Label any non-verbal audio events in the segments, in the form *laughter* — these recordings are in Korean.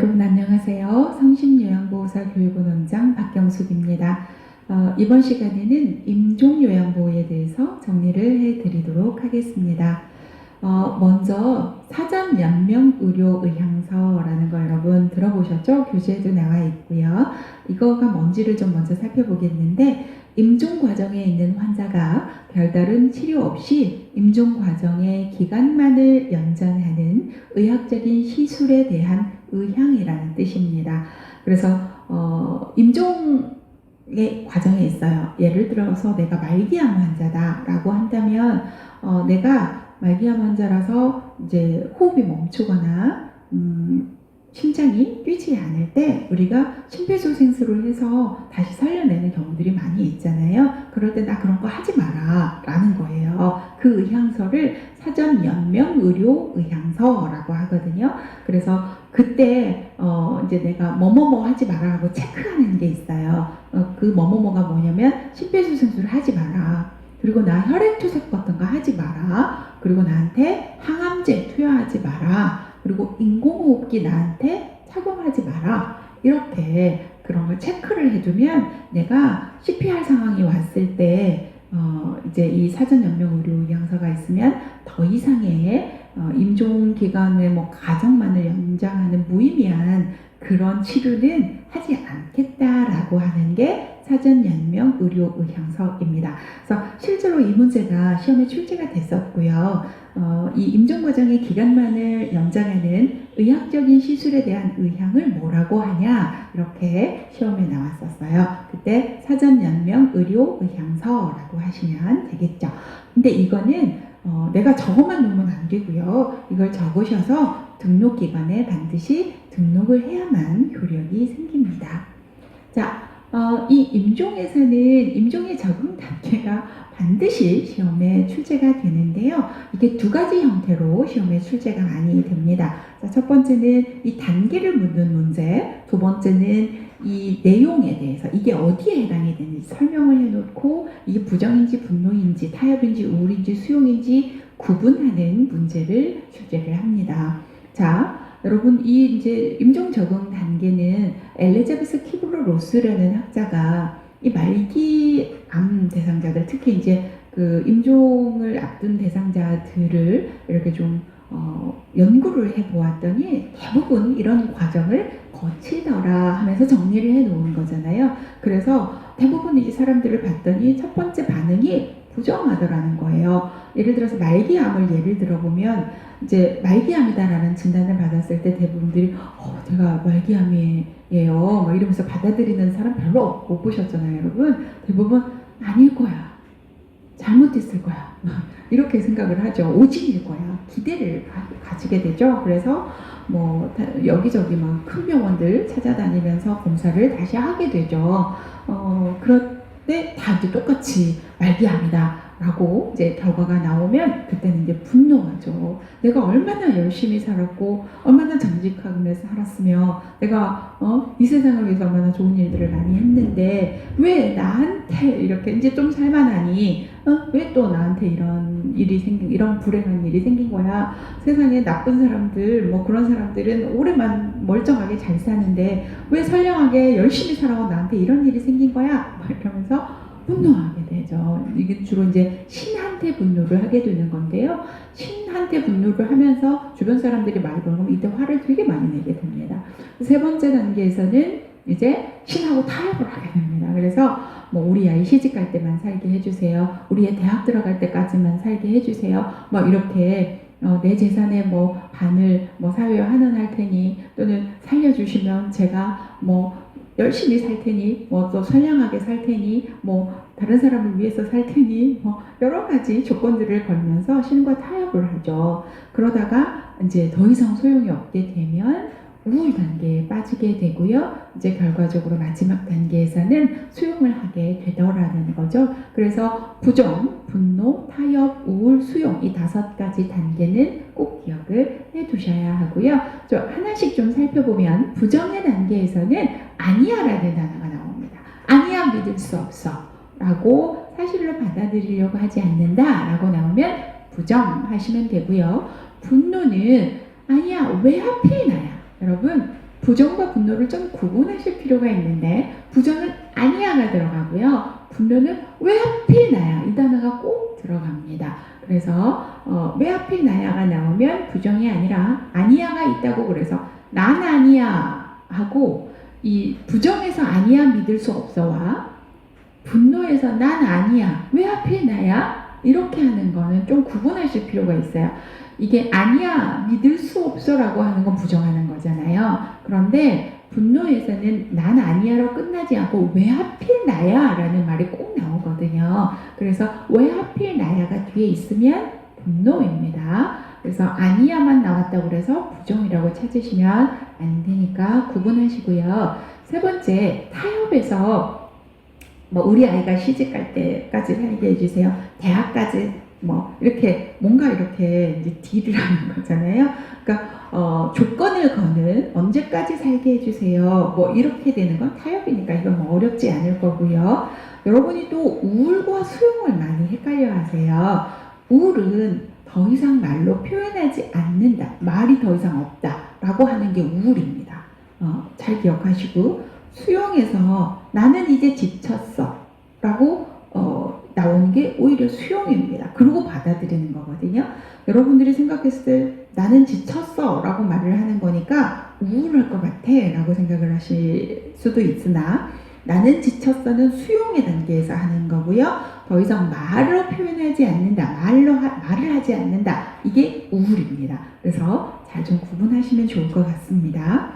여러분 안녕하세요. 성심요양보호사 교육원 원장 박경숙입니다. 어, 이번 시간에는 임종요양보호에 대해서 정리를 해드리도록 하겠습니다. 어, 먼저 사전 연명 의료 의향서라는 거 여러분 들어보셨죠? 교재에도 나와 있고요. 이거가 뭔지를 좀 먼저 살펴보겠는데 임종 과정에 있는 환자가 별다른 치료 없이 임종 과정의 기간만을 연장하는 의학적인 시술에 대한 의향이라는 뜻입니다. 그래서 어, 임종의 과정에 있어요. 예를 들어서 내가 말기암 환자다라고 한다면 어, 내가 말기암 환자라서 이제 호흡이 멈추거나 음, 심장이 뛰지 않을 때 우리가 심폐소생술을 해서 다시 살려내는 경우들이 많이 있잖아요. 그럴 때 나 그런 거 하지 마라 라는 거예요. 그 의향서를 사전 연명 의료 의향서라고 하거든요. 그래서 그때 어 이제 내가 뭐뭐뭐 하지 마라 하고 체크하는 게 있어요. 어, 그 뭐뭐뭐가 뭐냐면 심폐소생술을 하지 마라. 그리고 나 혈액 투석 같은 거 하지 마라. 그리고 나한테 항암제 투여하지 마라. 그리고 인공호흡기 나한테 착용하지 마라. 이렇게 그런 걸 체크를 해두면 내가 CPR 상황이 왔을 때 어, 이제 이 사전 연명 의료 의향서가 있으면 더 이상의 어, 임종 기간의 뭐 가정만을 연장하는 무의미한 그런 치료는 하지 않겠다라고 하는 게 사전 연명 의료 의향서입니다. 그래서 실제로 이 문제가 시험에 출제가 됐었고요. 어, 이 임종 과정의 기간만을 연장하는 의학적인 시술에 대한 의향을 뭐라고 하냐 이렇게 시험에 나왔었어요. 그때 사전 연명 의료 의향서라고 하시면 되겠죠. 근데 이거는 어, 내가 적어만 놓으면 안 되고요. 이걸 적으셔서 등록기관에 반드시 등록을 해야만 효력이 생깁니다. 자, 어, 이 임종에서는 임종의 적응 단계가 반드시 시험에 출제가 되는데요. 이게 두 가지 형태로 시험에 출제가 많이 됩니다. 자, 첫 번째는 이 단계를 묻는 문제, 두 번째는 이 내용에 대해서 이게 어디에 해당이 되는지 설명을 해놓고 이게 부정인지 분노인지 타협인지 우울인지 수용인지 구분하는 문제를 출제를 합니다. 자, 여러분 이 이제 임종 적응 단계는 엘리자베스 키브로 로스라는 학자가 이 말기 암 대상자들 특히 이제 그 임종을 앞둔 대상자들을 이렇게 좀 어, 연구를 해 보았더니 대부분 이런 과정을 거치더라 하면서 정리를 해 놓은 거잖아요. 그래서 대부분 이제 사람들을 봤더니 첫 번째 반응이 부정하더라는 거예요. 예를 들어서 말기암을 예를 들어보면 이제 말기암이다라는 진단을 받았을 때 대부분들이 어, 제가 말기암이에요. 뭐 이러면서 받아들이는 사람 별로 못 보셨잖아요, 여러분. 대부분 아닐 거야. 잘못했을 거야. *laughs* 이렇게 생각을 하죠. 오진일 거야. 기대를 가, 지게 되죠. 그래서 뭐 다- 여기저기 막 큰 병원들 찾아다니면서 검사를 다시 하게 되죠. 어, 그런 데다 이제 똑같이 말기암이다. 라고 이제 결과가 나오면 그때는 이제 분노하죠. 내가 얼마나 열심히 살았고 얼마나 정직하게 살았으며 내가 어, 이 세상을 위해서 얼마나 좋은 일들을 많이 했는데 왜 나한테 이렇게 이제 좀 살만하니 어? 왜 또 나한테 이런 일이 생긴 이런 불행한 일이 생긴 거야 세상에 나쁜 사람들 뭐 그런 사람들은 오래만 멀쩡하게 잘 사는데 왜 선량하게 열심히 살아온 나한테 이런 일이 생긴 거야 막 이러면서 분노하게 되죠. 이게 주로 이제 신한테 분노를 하게 되는 건데요. 신한테 분노를 하면서 주변 사람들이 보는 건 이때 화를 되게 많이 내게 됩니다. 세 번째 단계에서는 이제 신하고 타협을 하게 됩니다. 그래서 뭐 우리 아이 시집 갈 때만 살게 해주세요. 우리 애 대학 들어갈 때까지만 살게 해주세요. 뭐 이렇게 어, 내 재산의 뭐 반을 뭐 사회에 환원할 테니 또는 살려주시면 제가 뭐 열심히 살 테니 뭐 또 선량하게 살 테니 뭐 다른 사람을 위해서 살 테니 뭐 여러 가지 조건들을 걸면서 신과 타협을 하죠. 그러다가 이제 더 이상 소용이 없게 되면 우울 단계에 빠지게 되고요. 이제 결과적으로 마지막 단계에서는 수용을 하게 되더라는 거죠. 그래서 부정, 분노, 타협, 우울, 수용 이 다섯 가지 단계는 꼭 기억을 해 두셔야 하고요. 저 하나씩 좀 살펴보면 부정의 단계에서는 아니야라는 단어가 나옵니다. 아니야 믿을 수 없어 라고 사실로 받아들이려고 하지 않는다 라고 나오면 부정하시면 되고요. 분노는 아니야 왜 하필 나야 여러분 부정과 분노를 좀 구분하실 필요가 있는데 부정은 아니야가 들어가고요. 분노는 왜 하필 나야 이 단어가 꼭 들어갑니다. 그래서 어, 왜 하필 나야가 나오면 부정이 아니라 아니야가 있다고 그래서 난 아니야 하고 이 부정에서 아니야 믿을 수 없어와 분노에서 난 아니야 왜 하필 나야 이렇게 하는 거는 좀 구분하실 필요가 있어요. 이게 아니야 믿을 수 없어라고 하는 건 부정하는 거잖아요. 그런데 분노에서는 난 아니야로 끝나지 않고 왜 하필 나야 라는 말이 꼭 나오거든요. 그래서 왜 하필 나야가 뒤에 있으면 분노입니다. 그래서 아니야만 나왔다고 그래서 부정이라고 찾으시면 안 되니까 구분하시고요. 세 번째 타협에서 뭐 우리 아이가 시집 갈 때까지 살게 해주세요. 대학까지 뭐 이렇게 뭔가 이렇게 이제 딜을 하는 거잖아요. 그러니까 어, 조건을 거는 언제까지 살게 해주세요. 뭐 이렇게 되는 건 타협이니까 이건 뭐 어렵지 않을 거고요. 여러분이 또 우울과 수용을 많이 헷갈려 하세요. 우울은 더 이상 말로 표현하지 않는다. 말이 더 이상 없다. 라고 하는 게 우울입니다. 어, 잘 기억하시고 수용에서 나는 이제 지쳤어. 라고 어, 나오는 게 오히려 수용입니다. 그러고 받아들이는 거거든요. 여러분들이 생각했을 때 나는 지쳤어 라고 말을 하는 거니까 우울할 것 같아 라고 생각을 하실 수도 있으나 나는 지쳤어는 수용의 단계에서 하는 거고요. 더 이상 말로 표현 하지 않는다. 말로 하- 말을 하지 않는다. 이게 우울입니다. 그래서 잘 좀 구분하시면 좋을 것 같습니다.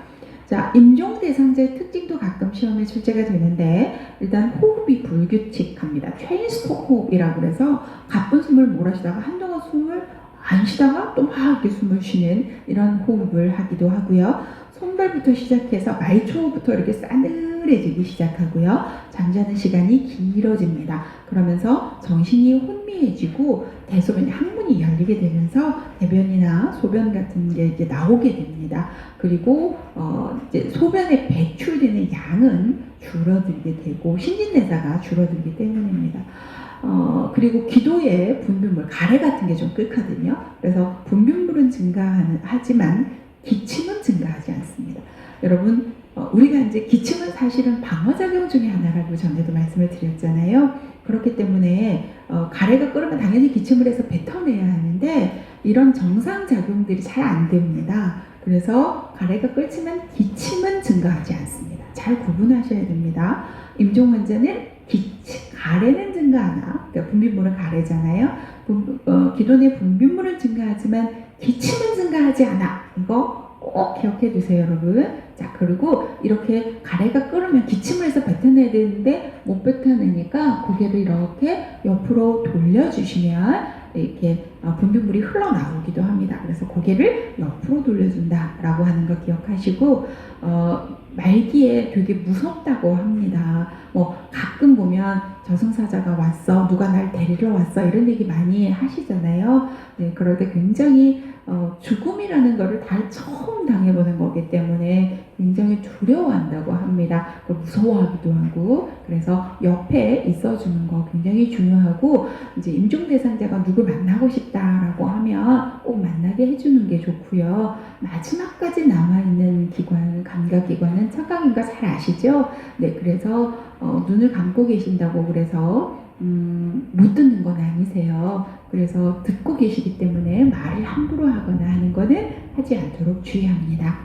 자, 임종 대상자의 특징도 가끔 시험에 출제가 되는데 일단 호흡이 불규칙합니다. 체인스톡 호흡이라고 그래서 가쁜 숨을 몰아쉬다가 한동안 숨을 안 쉬다가 또 막 이렇게 숨을 쉬는 이런 호흡을 하기도 하고요. 손발부터 시작해서 말초부터 이렇게 싸늘 해지기 시작하고요. 잠자는 시간이 길어집니다. 그러면서 정신이 혼미해지고 대소변이 항문이 열리게 되면서 대변이나 소변 같은 게 이제 나오게 됩니다. 그리고 어 이제 소변에 배출되는 양은 줄어들게 되고 신진대사가 줄어들기 때문입니다. 어, 그리고 기도에 분비물, 가래 같은 게 좀 끓거든요. 그래서 분비물은 증가하지만 기침은 증가하지 않습니다. 여러분, 어, 우리가 이제 기침은 사실은 방어작용 중에 하나라고 전에도 말씀을 드렸잖아요. 그렇기 때문에 어, 가래가 끓으면 당연히 기침을 해서 뱉어내야 하는데 이런 정상작용들이 잘 안 됩니다. 그래서 가래가 끓지만 기침은 증가하지 않습니다. 잘 구분하셔야 됩니다. 임종 환자는 기침, 가래는 증가하나, 그러니까 분비물은 가래잖아요. 분, 어, 기존의 분비물은 증가하지만 기침은 증가하지 않아. 이거 꼭 기억해 두세요, 여러분. 자, 그리고 이렇게 가래가 끓으면 기침을 해서 뱉어내야 되는데 못 뱉어내니까 고개를 이렇게 옆으로 돌려주시면 이렇게 어, 분비물이 흘러나오기도 합니다. 그래서 고개를 옆으로 돌려준다라고 하는 거 기억하시고 어, 말기에 되게 무섭다고 합니다. 뭐 가끔 보면 저승사자가 왔어, 누가 날 데리러 왔어 이런 얘기 많이 하시잖아요. 네, 그럴 때 굉장히 어, 죽음이라는 거를 다 처음 당해보는 거기 때문에 굉장히 두려워한다고 합니다. 무서워하기도 하고 그래서 옆에 있어주는 거 굉장히 중요하고 이제 임종 대상자가 누굴 만나고 싶다라고 하면 꼭 만나게 해주는 게 좋고요. 마지막까지 남아있는 기관, 감각기관은 착각인가 잘 아시죠? 네, 그래서 어, 눈을 감고 계신다고 그래서 음, 못 듣는 건 아니세요. 그래서 듣고 계시기 때문에 말을 함부로 하거나 하는 거는 하지 않도록 주의합니다.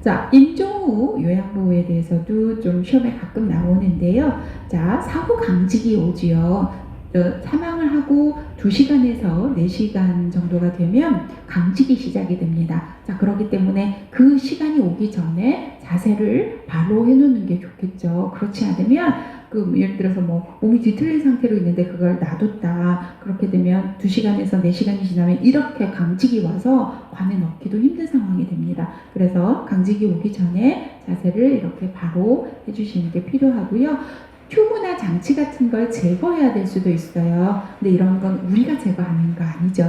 자, 임종 후 요양보호에 대해서도 좀 시험에 가끔 나오는데요. 자, 사후 강직이 오지요. 저, 사망을 하고 2시간에서 4시간 정도가 되면 강직이 시작이 됩니다. 자, 그렇기 때문에 그 시간이 오기 전에 자세를 바로 해놓는 게 좋겠죠. 그렇지 않으면 그 예를 들어서 뭐 몸이 뒤틀린 상태로 있는데 그걸 놔뒀다. 그렇게 되면 2시간에서 4시간이 지나면 이렇게 강직이 와서 관에 넣기도 힘든 상황이 됩니다. 그래서 강직이 오기 전에 자세를 이렇게 바로 해주시는 게 필요하고요. 튜브나 장치 같은 걸 제거해야 될 수도 있어요. 근데 이런 건 우리가 제거하는 거 아니죠.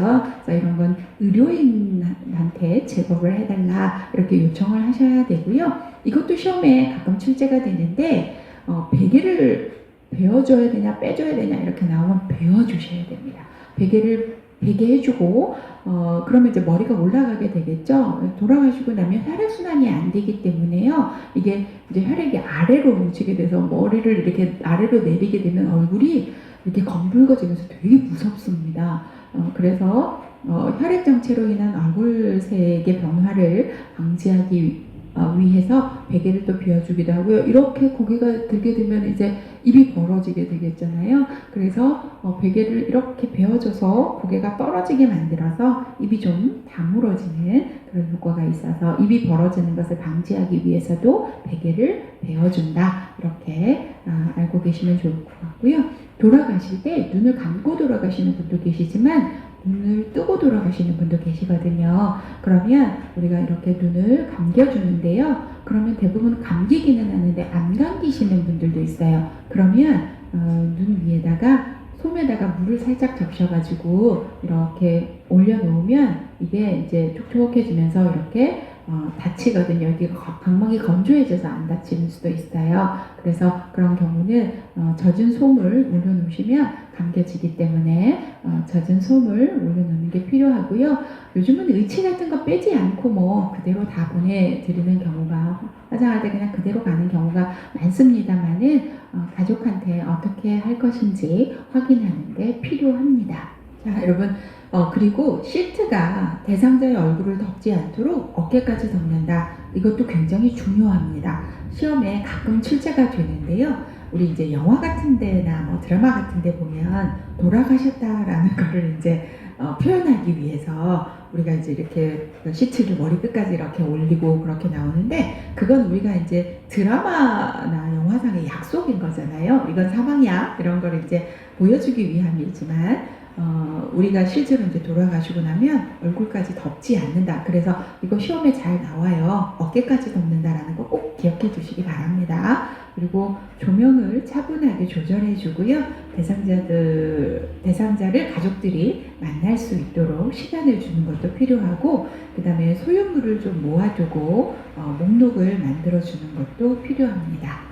그래서 이런 건 의료인한테 제거를 해달라 이렇게 요청을 하셔야 되고요. 이것도 시험에 가끔 출제가 되는데 어, 베개를 베어줘야 되냐 빼줘야 되냐 이렇게 나오면 베어주셔야 됩니다. 베개를 베개 해주고 어 그러면 이제 머리가 올라가게 되겠죠. 돌아가시고 나면 혈액 순환이 안 되기 때문에요. 이게 이제 혈액이 아래로 뭉치게 돼서 머리를 이렇게 아래로 내리게 되면 얼굴이 이렇게 검붉어지면서 되게 무섭습니다. 어, 그래서 어, 혈액 정체로 인한 얼굴색의 변화를 방지하기 위해서 베개를 또 비워주기도 하고요. 이렇게 고개가 들게 되면 이제 입이 벌어지게 되겠잖아요. 그래서 어, 베개를 이렇게 베어줘서 고개가 떨어지게 만들어서 입이 좀 다물어지는 그런 효과가 있어서 입이 벌어지는 것을 방지하기 위해서도 베개를 베어준다. 이렇게 아, 알고 계시면 좋을 것 같고요. 돌아가실 때 눈을 감고 돌아가시는 분도 계시지만 눈을 뜨고 돌아가시는 분도 계시거든요. 그러면 우리가 이렇게 눈을 감겨주는데요. 그러면 대부분 감기기는 하는데 안 감기시는 분들도 있어요. 그러면 어, 눈 위에다가 솜에다가 물을 살짝 적셔가지고 이렇게 올려놓으면 이게 이제 촉촉해지면서 이렇게 어, 다치거든요. 여기 각막이 건조해져서 안 다치는 수도 있어요. 그래서 그런 경우는 어, 젖은 솜을 올려놓으시면 감겨지기 때문에 어, 젖은 솜을 올려놓는 게 필요하고요. 요즘은 의치 같은 거 빼지 않고 뭐 그대로 다 보내드리는 경우가 화장할 때 그냥 그대로 가는 경우가 많습니다만은 어, 가족한테 어떻게 할 것인지 확인하는 게 필요합니다. 자, 여러분 어, 그리고 시트가 대상자의 얼굴을 덮지 않도록 어깨까지 덮는다. 이것도 굉장히 중요합니다. 시험에 가끔 출제가 되는데요. 우리 이제 영화 같은 데나 뭐 드라마 같은 데 보면 돌아가셨다라는 *laughs* 거를 이제 어, 표현하기 위해서 우리가 이제 이렇게 시트를 머리 끝까지 이렇게 올리고 그렇게 나오는데 그건 우리가 이제 드라마나 영화상의 약속인 거잖아요. 이건 사망이야. 이런 걸 이제 보여주기 위함이지만 어, 우리가 실제로 이제 돌아가시고 나면 얼굴까지 덮지 않는다. 그래서 이거 시험에 잘 나와요. 어깨까지 덮는다라는 거 꼭 기억해 두시기 바랍니다. 그리고 조명을 차분하게 조절해 주고요. 대상자들, 대상자를 가족들이 만날 수 있도록 시간을 주는 것도 필요하고, 그 다음에 소유물을 좀 모아두고, 어, 목록을 만들어 주는 것도 필요합니다.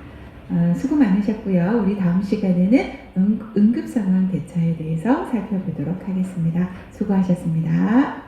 어, 수고 많으셨고요. 우리 다음 시간에는 응, 응급 상황 대처에 대해서 살펴보도록 하겠습니다. 수고하셨습니다.